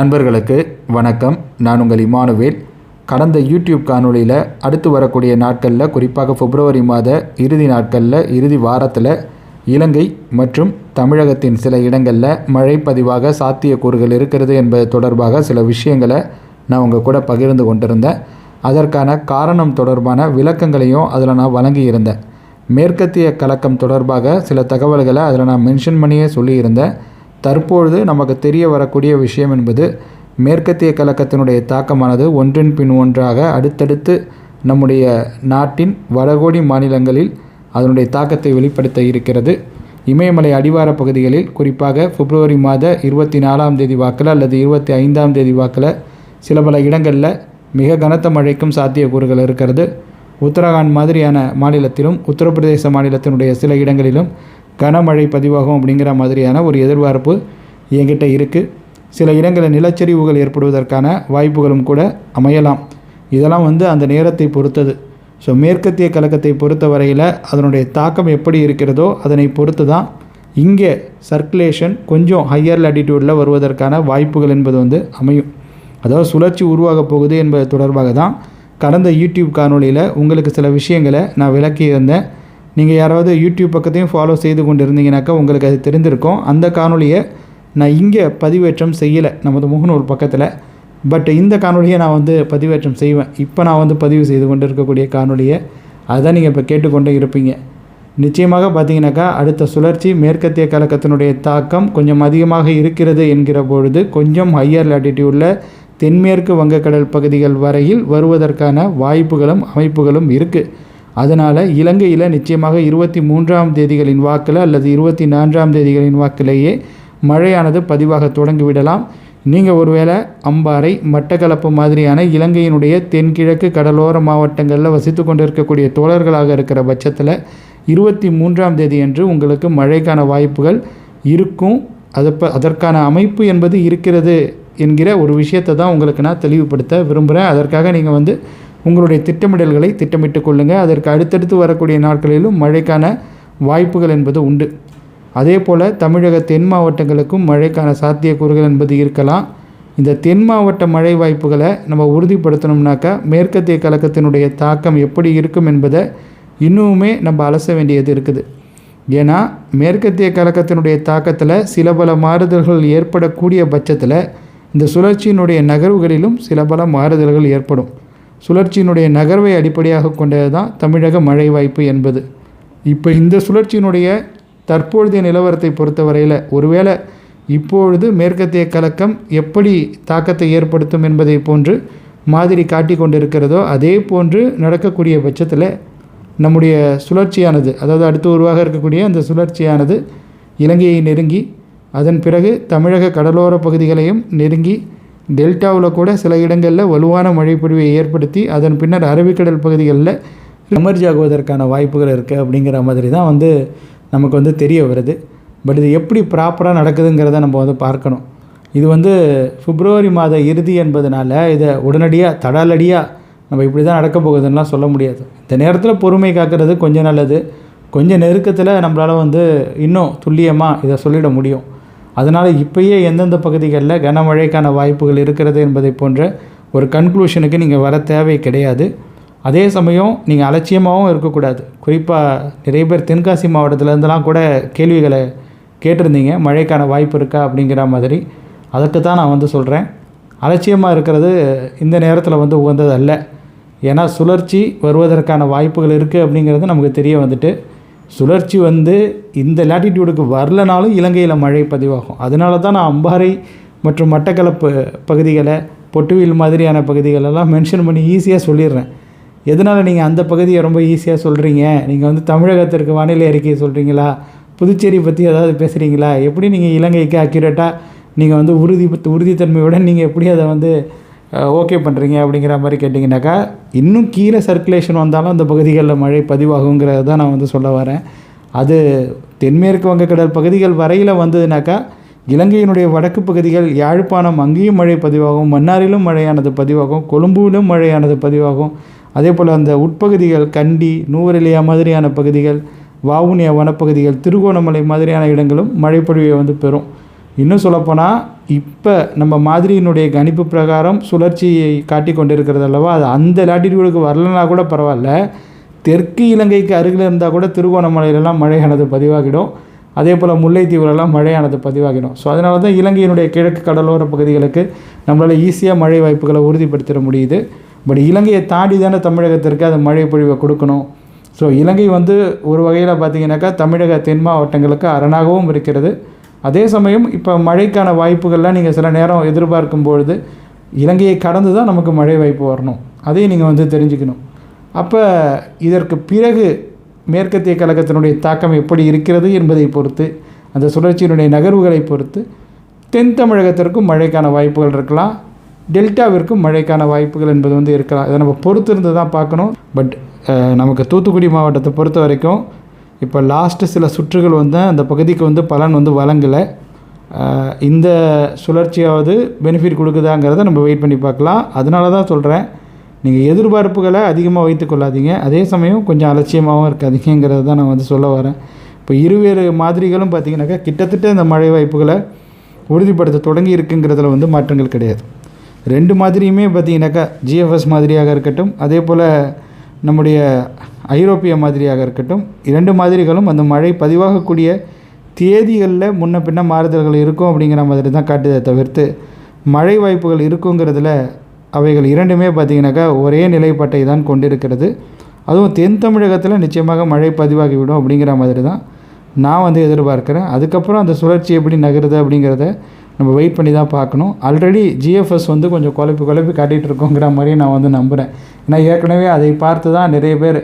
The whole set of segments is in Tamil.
நண்பர்களுக்கு வணக்கம். நான் உங்கள் இமானுவேல். கடந்த யூடியூப் காணொலியில் அடுத்து வரக்கூடிய நாட்களில் குறிப்பாக பிப்ரவரி மாத இறுதி நாட்களில் இறுதி வாரத்தில் இலங்கை மற்றும் தமிழகத்தின் சில இடங்களில் மழை பதிவாக சாத்தியக்கூறுகள் இருக்கிறது என்பது தொடர்பாக சில விஷயங்களை நான் உங்கள் கூட பகிர்ந்து கொண்டிருந்தேன். அதற்கான காரணம் தொடர்பான விளக்கங்களையும் அதில் நான் வழங்கியிருந்தேன் மேற்கத்திய கலக்கம் தொடர்பாக சில தகவல்களை அதில் நான் மென்ஷன் பண்ணியே சொல்லியிருந்தேன். தற்பொழுது நமக்கு தெரிய வரக்கூடிய விஷயம் என்பது மேற்கத்திய கலக்கத்தினுடைய தாக்கமானது ஒன்றின் பின் ஒன்றாக அடுத்தடுத்து நம்முடைய நாட்டின் வடகோடி மாநிலங்களில் அதனுடைய தாக்கத்தை வெளிப்படுத்த இருக்கிறது. இமயமலை அடிவார பகுதிகளில் குறிப்பாக பிப்ரவரி மாத இருபத்தி நாலாம் தேதி வாக்கில் அல்லது இருபத்தி ஐந்தாம் தேதி வாக்கில் சில பல இடங்களில் மிக கனத்த மழைக்கும் சாத்தியக்கூறுகள் இருக்கிறது. உத்தரகாண்ட் மாதிரியான மாநிலத்திலும் உத்தரப்பிரதேச மாநிலத்தினுடைய சில இடங்களிலும் கனமழை பதிவாகும் அப்படிங்கிற மாதிரியான ஒரு எதிர்பார்ப்பு என்கிட்ட இருக்குது சில இடங்களில் நிலச்சரிவுகள் ஏற்படுவதற்கான வாய்ப்புகளும் கூட அமையலாம். இதெல்லாம் வந்து அந்த நேரத்தை பொறுத்தது. ஸோ மேற்கத்திய கலக்கத்தை பொறுத்த வரையில் அதனுடைய தாக்கம் எப்படி இருக்கிறதோ அதனை பொறுத்து தான் இங்கே சர்க்குலேஷன் கொஞ்சம் ஹையர் லாட்டிடியூடில் வருவதற்கான வாய்ப்புகள் என்பது வந்து அமையும். அதாவது சுழற்சி உருவாகப் போகுது என்பது தொடர்பாக தான் கடந்த யூடியூப் காணொலியில் உங்களுக்கு சில விஷயங்களை நான் விளக்கியிருந்தேன். நீங்கள் யாராவது யூடியூப் பக்கத்தையும் ஃபாலோ செய்து கொண்டு இருந்தீங்கனாக்கா உங்களுக்கு அது தெரிந்திருக்கும். அந்த காணொலியை நான் இங்கே பதிவேற்றம் செய்யலை நமது முகநூல் பக்கத்தில். பட் இந்த காணொலியை நான் வந்து பதிவேற்றம் செய்வேன். இப்போ நான் வந்து பதிவு செய்து கொண்டு இருக்கக்கூடிய காணொலியை அதுதான் நீங்கள் இப்போ கேட்டுக்கொண்டே இருப்பீங்க. நிச்சயமாக பார்த்தீங்கன்னாக்கா அடுத்த சுழற்சி மேற்கத்திய கலக்கத்தினுடைய தாக்கம் கொஞ்சம் அதிகமாக இருக்கிறது என்கிற பொழுது கொஞ்சம் ஹையர் லாட்டிடியூடில் தென்மேற்கு வங்கக்கடல் பகுதிகள் வரையில் வருவதற்கான வாய்ப்புகளும் அமைப்புகளும் இருக்குது அதனால் இலங்கையில் நிச்சயமாக இருபத்தி மூன்றாம் தேதிகளின் வாக்கில் அல்லது இருபத்தி நான்காம் தேதிகளின் வாக்கிலேயே மழையானது பதிவாக தொடங்கிவிடலாம். நீங்கள் ஒருவேளை அம்பாறை மட்டக்களப்பு மாதிரியான இலங்கையினுடைய தென்கிழக்கு கடலோர மாவட்டங்களில் வசித்து கொண்டிருக்கக்கூடிய தோழர்களாக இருக்கிற பட்சத்தில் இருபத்தி மூன்றாம் தேதி அன்று உங்களுக்கு மழைக்கான வாய்ப்புகள் இருக்கும். அதை அதற்கான அமைப்பு என்பது இருக்கிறது என்கிற ஒரு விஷயத்தை தான் உங்களுக்கு நான் தெளிவுபடுத்த விரும்புகிறேன் அதற்காக நீங்கள் வந்து உங்களுடைய திட்டமிடல்களை திட்டமிட்டு கொள்ளுங்கள் அதற்கு அடுத்தடுத்து வரக்கூடிய நாட்களிலும் மழைக்கான வாய்ப்புகள் என்பது உண்டு. அதே போல் தமிழக தென் மாவட்டங்களுக்கும் மழைக்கான சாத்தியக்கூறுகள் என்பது இருக்கலாம். இந்த தென் மாவட்ட மழை வாய்ப்புகளை நம்ம உறுதிப்படுத்தணும்னாக்கா மேற்கத்திய கழகத்தினுடைய தாக்கம் எப்படி இருக்கும் என்பதை இன்னுமே நம்ம அலச வேண்டியது இருக்குது. ஏன்னா மேற்கத்திய கழகத்தினுடைய தாக்கத்தில் சில பல மாறுதல்கள் ஏற்படக்கூடிய பட்சத்தில் இந்த சுழற்சியினுடைய நகர்வுகளிலும் சில பல மாறுதல்கள் ஏற்படும். சுழற்சியினுடைய நகர்வை அடிப்படையாக கொண்டது தான் தமிழக மழை வாய்ப்பு என்பது. இப்போ இந்த சுழற்சியினுடைய தற்பொழுதைய நிலவரத்தை பொறுத்தவரையில் ஒருவேளை இப்பொழுது மேற்கத்திய கலக்கம் எப்படி தாக்கத்தை ஏற்படுத்தும் என்பதை போன்று மாதிரி காட்டி கொண்டிருக்கிறதோ அதே போன்று நடக்கக்கூடிய பட்சத்தில் நம்முடைய சுழற்சியானது அதாவது அடுத்து உருவாக இருக்கக்கூடிய அந்த சுழற்சியானது இலங்கையை நெருங்கி அதன் பிறகு தமிழக கடலோர பகுதிகளையும் நெருங்கி டெல்டாவில் கூட சில இடங்களில் வலுவான மழைப்பொழிவை ஏற்படுத்தி அதன் பின்னர் அரபிக்கடல் பகுதிகளில் எமர்ஜி ஆகுவதற்கான வாய்ப்புகள் இருக்குது அப்படிங்கிற மாதிரி தான் வந்து நமக்கு வந்து தெரிய வருது. பட் இது எப்படி ப்ராப்பராக நடக்குதுங்கிறத நம்ம வந்து பார்க்கணும். இது வந்து பிப்ரவரி மாத இறுதி என்பதனால இதை உடனடியாக தடாலடியாக நம்ம இப்படி தான் நடக்க போகுதுன்னா சொல்ல முடியாது. இந்த நேரத்தில் பொறுமை காக்கிறது கொஞ்சம் நல்லது. கொஞ்சம் நெருக்கத்தில் நம்மளால் வந்து இன்னும் துல்லியமாக இதை சொல்லிட முடியும். அதனால் இப்பயே எந்தெந்த பகுதிகளில் கனமழைக்கான வாய்ப்புகள் இருக்கிறது என்பதை போன்ற ஒரு கன்க்ளூஷனுக்கு நீங்கள் வர தேவை கிடையாது. அதே சமயம் நீங்கள் அலட்சியமாகவும் இருக்கக்கூடாது. குறிப்பாக நிறைய பேர் தென்காசி மாவட்டத்திலேருந்துலாம் கூட கேள்விகளை கேட்டிருந்தீங்க. மழைக்கான வாய்ப்பு இருக்கா அப்படிங்கிற மாதிரி. அதுக்கு தான் நான் வந்து சொல்கிறேன் அலட்சியமாக இருக்கிறது இந்த நேரத்தில் வந்து உகந்தது அல்ல ஏன்னா சுழற்சி வருவதற்கான வாய்ப்புகள் இருக்குது அப்படிங்கிறது நமக்கு தெரிய வந்துட்டு சுழற்சி வந்து இந்த லாட்டிடியூடுக்கு வரலனாலும் இலங்கையில் மழை பதிவாகும். அதனால தான் நான் அம்பாறை மற்றும் மட்டக்களப்பு பகுதிகளை பொட்டுவில் மாதிரியான பகுதிகளெல்லாம் மென்ஷன் பண்ணி ஈஸியாக சொல்லிடுறேன். எதனால் நீங்கள் அந்த பகுதியை ரொம்ப ஈஸியாக சொல்கிறீங்க நீங்கள் வந்து தமிழகத்திற்கு வானிலை அறிக்கையை சொல்கிறீங்களா புதுச்சேரி பற்றி ஏதாவது பேசுகிறீங்களா எப்படி நீங்கள் இலங்கைக்கு அக்யூரேட்டாக நீங்கள் வந்து உறுதி உறுதித்தன்மையுடன் நீங்கள் எப்படி அதை வந்து ஓகே பண்ணுறீங்க அப்படிங்கிற மாதிரி கேட்டிங்கனாக்கா இன்னும் கீழே சர்க்குலேஷன் வந்தாலும் அந்த பகுதிகளில் மழை பதிவாகுங்கிறத தான் நான் வந்து சொல்ல வரேன். அது தென்மேற்கு வங்கக்கடல் பகுதிகள் வரையில் வந்ததுனாக்கா இலங்கையினுடைய வடக்கு பகுதிகள் யாழ்ப்பாணம் அங்கேயும் மழை பதிவாகும் மன்னாரிலும் மழையானது பதிவாகும் கொழும்புவிலும் மழையானது பதிவாகும். அதே போல் அந்த உட்பகுதிகள் கண்டி நூவரெலியா மாதிரியான பகுதிகள் வாவுனியா வனப்பகுதிகள் திருகோணமலை மாதிரியான இடங்களும் மழைப்பொழிவை வந்து பெறும். இன்னும் சொல்லப்போனால் இப்போ நம்ம மாதிரியினுடைய கணிப்பு பிரகாரம் சுழற்சியை காட்டி கொண்டிருக்கிறது அல்லவா? அது அந்த லாட்டிடியூடுக்கு வரலனா கூட பரவாயில்ல. தெற்கு இலங்கைக்கு அருகில் இருந்தால் கூட திருகோணமலையிலலாம் மழையானது பதிவாகிடும். அதே போல் முல்லைத்தீவுலலாம் மழையானது பதிவாகிடும். ஸோ அதனால தான் இலங்கையினுடைய கிழக்கு கடலோர பகுதிகளுக்கு நம்மளால் ஈஸியாக மழை வாய்ப்புகளை உறுதிப்படுத்திட முடியுது. பட் இலங்கையை தாண்டி தானே தமிழகத்திற்கு அது மழை பொழிவை கொடுக்கணும். ஸோ இலங்கை வந்து ஒரு வகையில் பார்த்திங்கனாக்கா தமிழக தென் மாவட்டங்களுக்கு அரணாகவும் இருக்கிறது. அதே சமயம் இப்போ மழைக்கான வாய்ப்புகள்லாம் நீங்கள் சில நேரம் எதிர்பார்க்கும் பொழுது இலங்கையை கடந்து தான் நமக்கு மழை வாய்ப்பு வரணும். அதையும் நீங்கள் வந்து தெரிஞ்சுக்கணும். அப்போ இதற்கு பிறகு மேற்கத்திய கழகத்தினுடைய தாக்கம் எப்படி இருக்கிறது என்பதை பொறுத்து அந்த சுழற்சியினுடைய நகர்வுகளை பொறுத்து தென் தமிழகத்திற்கும் மழைக்கான வாய்ப்புகள் இருக்கலாம் டெல்டாவிற்கும் மழைக்கான வாய்ப்புகள் என்பது வந்து இருக்கலாம். இதை நம்ம பொறுத்திருந்து தான் பார்க்கணும். பட் நமக்கு தூத்துக்குடி மாவட்டத்தை பொறுத்த வரைக்கும் இப்போ லாஸ்ட்டு சில சுற்றுகள் வந்து அந்த பகுதிக்கு வந்து பலன் வந்து வழங்கலை. இந்த சுழற்சியாவது பெனிஃபிட் கொடுக்குதாங்கிறத நம்ம வெயிட் பண்ணி பார்க்கலாம். அதனால தான் சொல்கிறேன் நீங்கள் எதிர்பார்ப்புகளை அதிகமாக வைத்துக்கொள்ளாதீங்க அதே சமயம் கொஞ்சம் அலட்சியமாகவும் இருக்காதீங்கிறது தான் நான் வந்து சொல்ல வரேன். இப்போ இருவேறு மாதிரிகளும் பார்த்தீங்கன்னாக்கா கிட்டத்தட்ட இந்த மழை வாய்ப்புகளை உறுதிப்படுத்த தொடங்கி இருக்குங்கிறதுல வந்து மாற்றங்கள் கிடையாது. ரெண்டு மாதிரியுமே பார்த்தீங்கன்னாக்கா ஜிஎஃப்எஸ் மாதிரியாக இருக்கட்டும் அதே போல் நம்முடைய ஐரோப்பிய மாதிரியாக இருக்கட்டும் இரண்டு மாதிரிகளும் அந்த மழை பதிவாகக்கூடிய தேதிகளில் முன்ன பின்ன மாறுதல்கள் இருக்கும் அப்படிங்கிற மாதிரி தான் காட்டுதே தவிர்த்து மழை வாய்ப்புகள் இருக்குங்கிறதுல அவைகள் இரண்டுமே பார்த்திங்கனாக்கா ஒரே நிலைப்பாட்டை தான் கொண்டிருக்கிறது. அதுவும் தென் தமிழகத்தில் நிச்சயமாக மழை பதிவாகிவிடும் அப்படிங்கிற மாதிரி தான் நான் வந்து எதிர்பார்க்குறேன். அதுக்கப்புறம் அந்த சுழற்சி எப்படி நகருது அப்படிங்கிறத நம்ம வெயிட் பண்ணி தான் பார்க்கணும். ஆல்ரெடி ஜிஎஃப்எஸ் வந்து கொஞ்சம் குழப்பி குழப்பி காட்டிகிட்டு இருக்கோங்கிற மாதிரி நான் வந்து நம்புகிறேன் ஏன்னா ஏற்கனவே அதை பார்த்து தான் நிறைய பேர்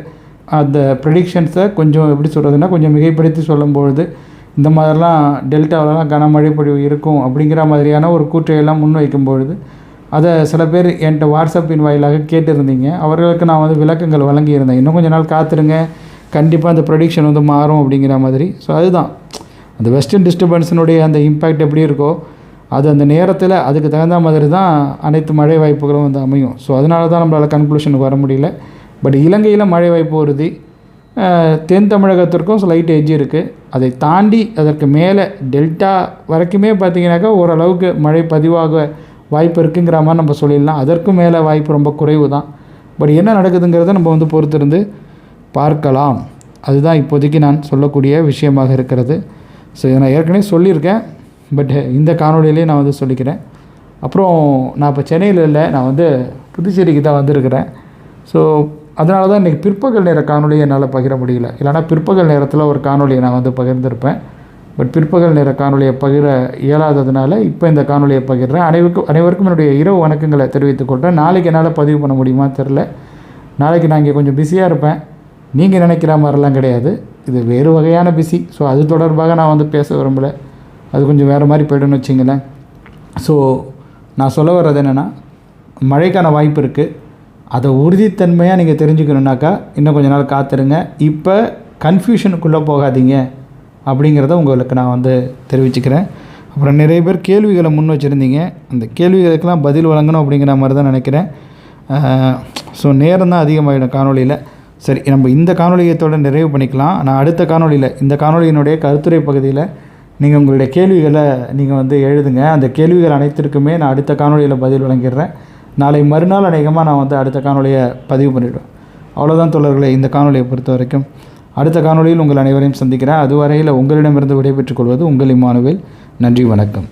அந்த ப்ரெடிக்ஷன்ஸை கொஞ்சம் எப்படி சொல்கிறதுனா கொஞ்சம் மிகைப்படுத்தி சொல்லும்பொழுது இந்த மாதிரிலாம் டெல்டாவிலலாம் கனமழை பொழிவு இருக்கும் அப்படிங்கிற மாதிரியான ஒரு கூற்றையெல்லாம் முன்வைக்கும் பொழுது அதை சில பேர் என்கிட்ட வாட்ஸ்அப்பின் வாயிலாக கேட்டிருந்தீங்க. அவர்களுக்கு நான் வந்து விளக்கங்கள் வழங்கியிருந்தேன். இன்னும் கொஞ்ச நாள் காத்துருங்க. கண்டிப்பாக அந்த ப்ரொடிக்ஷன் வந்து மாறும் அப்படிங்கிற மாதிரி. ஸோ அதுதான். அந்த வெஸ்டர்ன் டிஸ்டர்பன்ஸினுடைய அந்த இம்பேக்ட் எப்படி இருக்கோ அது அந்த நேரத்தில் அதுக்கு தகுந்த மாதிரி தான் அனைத்து மழை வாய்ப்புகளும் வந்து அமையும். ஸோ அதனால தான் நம்மளால் கன்க்ளூஷனுக்கு வர முடியல. பட் இலங்கையில் மழை வாய்ப்பு வருது. தென் தமிழகத்திற்கும் ஸ்லைட் எட்ஜ் இருக்குது அதை தாண்டி அதற்கு மேலே டெல்டா வரைக்குமே பார்த்திங்கனாக்கா ஓரளவுக்கு மழை பதிவாக வாய்ப்பு இருக்குங்கிற மாதிரி நம்ம சொல்லிடலாம். அதற்கும் மேலே வாய்ப்பு ரொம்ப குறைவு தான் பட் என்ன நடக்குதுங்கிறத நம்ம வந்து பொறுத்திருந்து பார்க்கலாம். அதுதான் இப்போதைக்கு நான் சொல்லக்கூடிய விஷயமாக இருக்கிறது. ஸோ இதை நான் ஏற்கனவே சொல்லியிருக்கேன். பட் இந்த காணொளியிலே நான் வந்து சொல்லிக்கிறேன். அப்புறம் நான் இப்போ சென்னையில் இல்லை நான் வந்து புதுச்சேரிக்கு தான் வந்திருக்கிறேன். ஸோ அதனால தான் இன்றைக்கி பிற்பகல் நேர காணொலியை என்னால் பகிர முடியல. இல்லைனா பிற்பகல் நேரத்தில் ஒரு காணொலியை நான் வந்து பகிர்ந்திருப்பேன். பட் பிற்பகல் நேர காணொலியை பகிர இயலாததுனால இப்போ இந்த காணொலியை பகிர்றேன். அனைவருக்கும் அனைவருக்கும் என்னுடைய இரவு வணக்கங்களை தெரிவித்துக் கொள்கிறேன் நாளைக்கு என்னால் பதிவு பண்ண முடியுமா தெரில நாளைக்கு நான் இங்கே கொஞ்சம் பிஸியாக இருப்பேன். நீங்கள் நினைக்கிற மாதிரிலாம் கிடையாது. இது வேறு வகையான பிஸி ஸோ அது தொடர்பாக நான் வந்து பேச விரும்பலை. அது கொஞ்சம் வேறு மாதிரி போய்டுன்னு வச்சிங்களேன். ஸோ நான் சொல்ல வர்றது என்னென்னா மழைக்கான வாய்ப்பு இருக்குது அதை உறுதித்தன்மையாக நீங்கள் தெரிஞ்சுக்கணுன்னாக்கா இன்னும் கொஞ்ச நாள் காத்துருங்க. இப்போ கன்ஃபியூஷனுக்குள்ளே போகாதீங்க அப்படிங்கிறத உங்களுக்கு நான் வந்து தெரிவிச்சுக்கிறேன். அப்புறம் நிறைய பேர் கேள்விகளை முன் வச்சுருந்தீங்க. அந்த கேள்விகளுக்கெல்லாம் பதில் வழங்கணும் அப்படிங்கிற மாதிரி தான் நினைக்கிறேன். ஸோ நேரம் தான் அதிகமாகிடும் காணொலியில் சரி நம்ம இந்த காணொலியத்தோடு நிறைவு பண்ணிக்கலாம். நான் அடுத்த காணொலியில் இந்த காணொலியினுடைய கருத்துரை பகுதியில் நீங்கள் உங்களுடைய கேள்விகளை நீங்கள் வந்து எழுதுங்க. அந்த கேள்விகள் அனைத்திற்குமே நான் அடுத்த காணொலியில் பதில் வழங்கிடுறேன். நாளை மறுநாள் அநேகமாக நான் வந்து அடுத்த காணொலியை பதிவு பண்ணிவிடுவேன் அவ்வளோதான் தோழர்களே இந்த காணொலியை பொறுத்த வரைக்கும் அடுத்த காணொலியில் உங்கள் அனைவரையும் சந்திக்கிறேன். அதுவரையில் உங்களிடமிருந்து விடைபெற்றுக் கொள்வது உங்கள் இமானுவேல். நன்றி வணக்கம்.